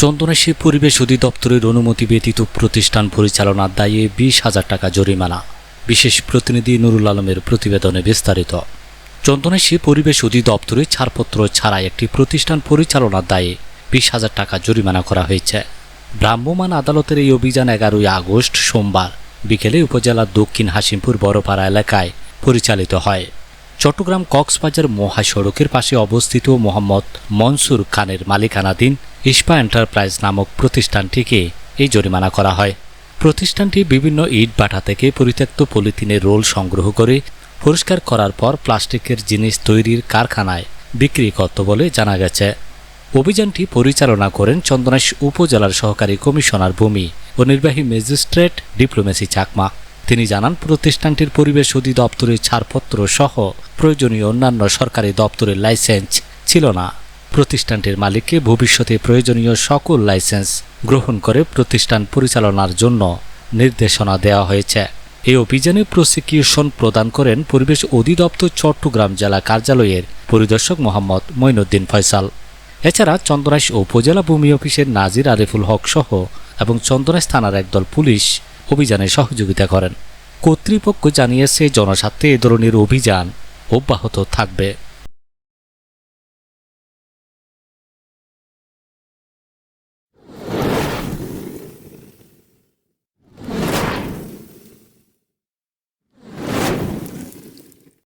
চন্দনেশ্বী পরিবেশ অধিদপ্তরের অনুমতি ব্যতীত প্রতিষ্ঠান পরিচালনার দায়ে বিশ হাজার টাকা জরিমানা। বিশেষ প্রতিনিধি নুরুল আলমের প্রতিবেদনে বিস্তারিত। চন্দনেশ্বী পরিবেশ অধিদপ্তরে ছাড়পত্র ছাড়া একটি প্রতিষ্ঠান পরিচালনার দায়ে বিশ হাজার টাকা জরিমানা করা হয়েছে। ভ্রাম্যমাণ আদালতের এই অভিযান এগারোই আগস্ট সোমবার বিকেলে উপজেলার দক্ষিণ হাসিমপুর বড়পাড়া এলাকায় পরিচালিত হয়। চট্টগ্রাম কক্সবাজার মহাসড়কের পাশে অবস্থিত মোহাম্মদ মনসুর খানের মালিকানাধীন ইস্পা এন্টারপ্রাইজ নামক প্রতিষ্ঠানটিকে এই জরিমানা করা হয়। প্রতিষ্ঠানটি বিভিন্ন ইট বাটা থেকে পরিত্যক্ত পলিথিনের রোল সংগ্রহ করে পরিষ্কার করার পর প্লাস্টিকের জিনিস তৈরির কারখানায় বিক্রি করত বলে জানা গেছে। অভিযানটি পরিচালনা করেন চন্দনাইশ উপজেলার সহকারী কমিশনার ভূমি ও নির্বাহী ম্যাজিস্ট্রেট ডিপ্লোমেসি চাকমা। তিনি জানান, প্রতিষ্ঠানটির পরিবেশ অধিদপ্তরের ছাড়পত্র সহ প্রয়োজনীয় অন্যান্য সরকারি দপ্তরের লাইসেন্স ছিল না। প্রতিষ্ঠানটির মালিককে ভবিষ্যতে প্রয়োজনীয় সকল লাইসেন্স গ্রহণ করে প্রতিষ্ঠান পরিচালনার জন্য নির্দেশনা দেওয়া হয়েছে। এই অভিযানে প্রসিকিউশন প্রদান করেন পরিবেশ অধিদপ্তর চট্টগ্রাম জেলা কার্যালয়ের পরিদর্শক মোহাম্মদ মঈনুদ্দিন ফয়সাল। এছাড়া চন্দনাইশ উপজেলা ভূমি অফিসের নাজির আরিফুল হক সহ এবং চন্দনাইশ থানার একদল পুলিশ অভিযানে সহযোগিতা করেন। কর্তৃপক্ষ জানিয়েছে, জনস্বার্থে এ ধরনের অভিযান অব্যাহত থাকবে।